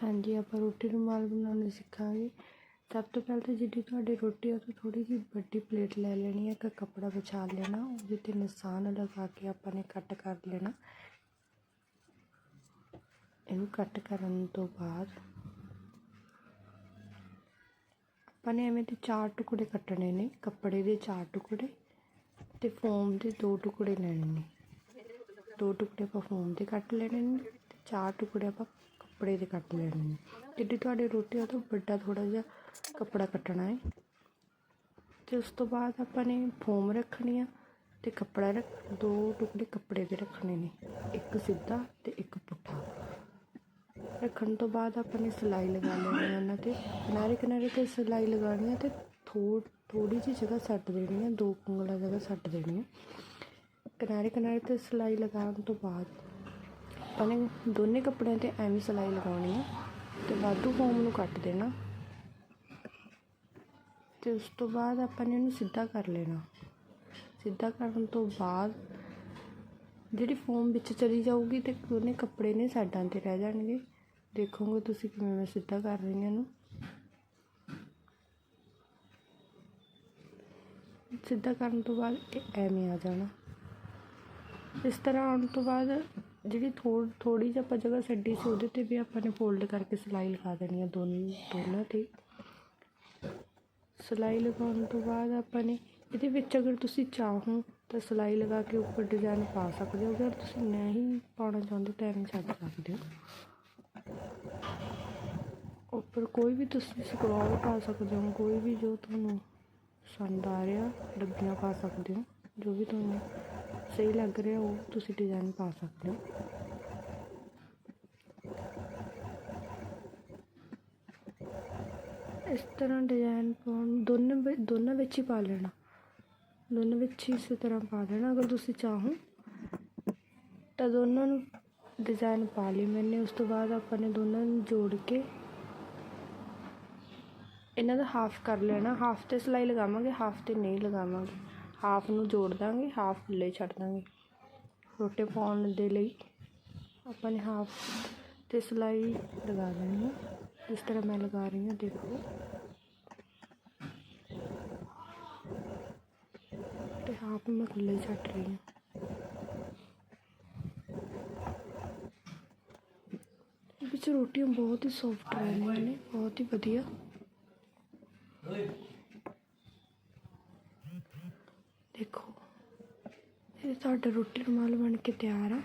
ਹਾਂਜੀ, ਆਪਾਂ ਰੋਟੀ ਰੁਮਾਲ ਬਣਾਉਣੇ ਸਿੱਖਾਂਗੇ। ਸਭ ਤੋਂ ਪਹਿਲਾਂ ਤਾਂ ਜਿਹੜੀ ਤੁਹਾਡੀ ਰੋਟੀ ਆ, ਉਹ ਤੋਂ ਥੋੜ੍ਹੀ ਜਿਹੀ ਵੱਡੀ ਪਲੇਟ ਲੈ ਲੈਣੀ ਹੈ ਇੱਕ ਕੱਪੜਾ ਵਿਛਾ ਲੈਣਾ, ਉਹਦੇ ਤੇ ਨਿਸ਼ਾਨ ਲਗਾ ਕੇ ਆਪਾਂ ਨੇ ਕੱਟ ਕਰ ਲੈਣਾ। ਇਹਨੂੰ ਕੱਟ ਕਰਨ ਤੋਂ ਬਾਅਦ ਆਪਾਂ ਨੇ ਐਵੇਂ ਦੇ ਚਾਰ ਟੁਕੜੇ ਕੱਟਣੇ ਨੇ, ਕੱਪੜੇ ਦੇ ਚਾਰ ਟੁਕੜੇ ਤੇ ਫੋਮ ਦੇ ਦੋ ਟੁਕੜੇ ਲੈਣੇ ਨੇ। ਦੋ ਟੁਕੜੇ ਆਪਾਂ ਫੋਮ ਦੇ ਕੱਟ ਲੈਣੇ ਨੇ ਤੇ ਚਾਰ ਟੁਕੜੇ ਆਪਾਂ ਕੱਪੜੇ ਦੇ ਕੱਟ ਲੈਣੇ ਨੇ। ਜਿੱਡੀ ਤੁਹਾਡੀ ਰੋਟੀ ਆ ਉਹ ਤੋਂ ਵੱਡਾ ਥੋੜਾ ਜਿਹਾ ਕੱਪੜਾ ਕੱਟਣਾ ਹੈ ਤੇ ਉਸ ਤੋਂ ਬਾਅਦ ਆਪਾਂ ਨੇ ਫੋਮ ਰੱਖਣੀ ਆ ਤੇ ਕੱਪੜਾ ਰੱਖ, ਦੋ ਟੁਕੜੇ ਕੱਪੜੇ ਦੇ ਰੱਖਣੇ ਨੇ, ਇੱਕ ਸਿੱਧਾ ਤੇ ਇੱਕ ਪੁੱਠਾ। ਰੱਖਣ ਤੋਂ ਬਾਅਦ ਆਪਾਂ ਨੇ ਸਿਲਾਈ ਲਗਾ ਲੈਣੀ ਹੈ ਉਹਨਾਂ ਤੇ। ਕਿਨਾਰੇ ਕਿਨਾਰੇ ਤੇ ਸਿਲਾਈ ਲਗਾਉਣੀ ਹੈ ਤੇ ਥੋੜ ਥੋੜੀ ਜਿਹੀ ਜਗ੍ਹਾ ਸੱਟ ਦੇਣੀ ਹੈ ਦੋ ਉਂਗਲਾਂ ਜਗ੍ਹਾ ਸੱਟ ਦੇਣੀ ਹੈ ਕਿਨਾਰੇ ਕਿਨਾਰੇ ਤੇ ਸਿਲਾਈ ਲਗਾਉਣ ਤੋਂ ਬਾਅਦ ਆਪਾਂ ਨੇ ਦੋਨੇ ਕੱਪੜਿਆਂ ਤੇ ਐਵੇਂ ਸਿਲਾਈ ਲਗਾਉਣੀ ਹੈ ਤੇ ਵਾਧੂ ਫੋਮ ਨੂੰ ਕੱਟ ਦੇਣਾ। ਤੇ ਉਸ ਤੋਂ ਬਾਅਦ ਆਪਾਂ ਨੇ ਇਹਨੂੰ ਸਿੱਧਾ ਕਰ ਲੈਣਾ। ਸਿੱਧਾ ਕਰਨ ਤੋਂ ਬਾਅਦ ਜਿਹੜੀ ਫੋਮ ਵਿੱਚ ਚਲੀ ਜਾਊਗੀ ਤੇ ਦੋਨੇ ਕੱਪੜੇ ਨੇ ਸਾਈਡਾਂ ਤੇ ਰਹਿ ਜਾਣਗੇ। ਦੇਖੋਗੇ ਤੁਸੀਂ ਕਿਵੇਂ ਮੈਂ ਸਿੱਧਾ ਕਰ ਰਹੀ ਹਾਂ ਇਹਨੂੰ। ਸਿੱਧਾ ਕਰਨ ਤੋਂ ਬਾਅਦ ਇਹ ਐਵੇਂ ਆ ਜਾਣਾ। ਇਸ ਤਰ੍ਹਾਂ ਆਉਣ ਤੋਂ ਬਾਅਦ ਜਿਹੜੀ ਥੋ ਥੋੜ੍ਹੀ ਜਿਹੀ ਆਪਾਂ ਜਗ੍ਹਾ ਛੱਡੀ ਸੀ, ਉਹਦੇ ਤੇ ਵੀ ਆਪਾਂ ਨੇ ਫੋਲਡ ਕਰਕੇ ਸਿਲਾਈ ਲਗਾ ਦੇਣੀ ਆ ਦੋਨ, ਦੋਨਾਂ ਤੇ। ਸਿਲਾਈ ਲਗਾਉਣ ਤੋਂ ਬਾਅਦ ਆਪਾਂ ਨੇ ਇਹਦੇ ਵਿੱਚ ਅਗਰ ਤੁਸੀਂ ਚਾਹੋ ਤਾਂ ਸਿਲਾਈ ਲਗਾ ਕੇ ਉੱਪਰ ਡਿਜ਼ਾਈਨ ਪਾ ਸਕਦੇ ਹੋ, ਅਗਰ ਤੁਸੀਂ ਨਹੀਂ ਪਾਉਣਾ ਚਾਹੁੰਦੇ ਤਾਂ ਐਵੇਂ ਛੱਡ ਸਕਦੇ ਹੋ। ਉੱਪਰ ਕੋਈ ਵੀ ਤੁਸੀਂ ਸਕਰੋਲ ਪਾ ਸਕਦੇ ਹੋ, ਕੋਈ ਵੀ ਜੋ ਤੁਹਾਨੂੰ ਪਸੰਦ ਆ ਰਿਹਾ, ਡੱਬੀਆਂ ਪਾ ਸਕਦੇ ਹੋ, ਜੋ ਵੀ ਤੁਹਾਨੂੰ ਸਹੀ ਲੱਗ ਰਿਹਾ, ਉਹ ਤੁਸੀਂ ਡਿਜ਼ਾਈਨ ਪਾ ਸਕਦੇ ਹੋ। ਇਸ ਤਰ੍ਹਾਂ ਡਿਜ਼ਾਈਨ ਪਾਉਣ, ਦੋਨੋਂ ਦੋਨਾਂ ਵਿੱਚ ਹੀ ਪਾ ਲੈਣਾ। ਦੋਨੋਂ ਵਿੱਚ ਹੀ ਇਸੇ ਤਰ੍ਹਾਂ ਪਾ ਦੇਣਾ ਅਗਰ ਤੁਸੀਂ ਚਾਹੋ। ਤਾਂ ਦੋਨਾਂ ਨੂੰ ਡਿਜ਼ਾਈਨ ਪਾ ਲਈ ਮੈਨੇ, ਉਸ ਤੋਂ ਬਾਅਦ ਆਪਾਂ ਨੇ ਦੋਨਾਂ ਨੂੰ ਜੋੜ ਕੇ ਇਹਨਾਂ ਦਾ ਹਾਫ ਕਰ ਲੈਣਾ। ਹਾਫ ਤੇ ਸਿਲਾਈ ਲਗਾਵਾਂਗੇ ਹਾਫ ਤੇ ਨਹੀਂ ਲਗਾਵਾਂਗੇ। ਹਾਫ ਨੂੰ ਜੋੜ ਦਾਂਗੇ, ਹਾਫ ਥੱਲੇ ਛੱਡ ਦਾਂਗੇ। ਰੋਟੇ ਪਾਉਣ ਦੇ ਲਈ ਆਪਾਂ ਨੇ ਹਾਫ ਤੇ ਸਿਲਾਈ ਲਗਾ ਦੇਣੀ ਹੈ ਜਿਸ ਤਰ੍ਹਾਂ ਮੈਂ ਲਗਾ ਰਹੀ ਹਾਂ, ਦੇਖੋ। ਤੇ ਹਾਫ ਮੈਂ ਖੁੱਲੇ ਛੱਡ ਰਹੀ ਹਾਂ। ਵਿੱਚ ਰੋਟੀਆਂ ਬਹੁਤ ਹੀ ਸੌਫਟ ਰਹਿੰਦੀਆਂ ਨੇ, ਬਹੁਤ ਹੀ ਵਧੀਆ। ਦੇਖੋ ਇਹ ਸਾਡਾ ਰੋਟੀ ਰੁਮਾਲ ਬਣ ਕੇ ਤਿਆਰ ਆ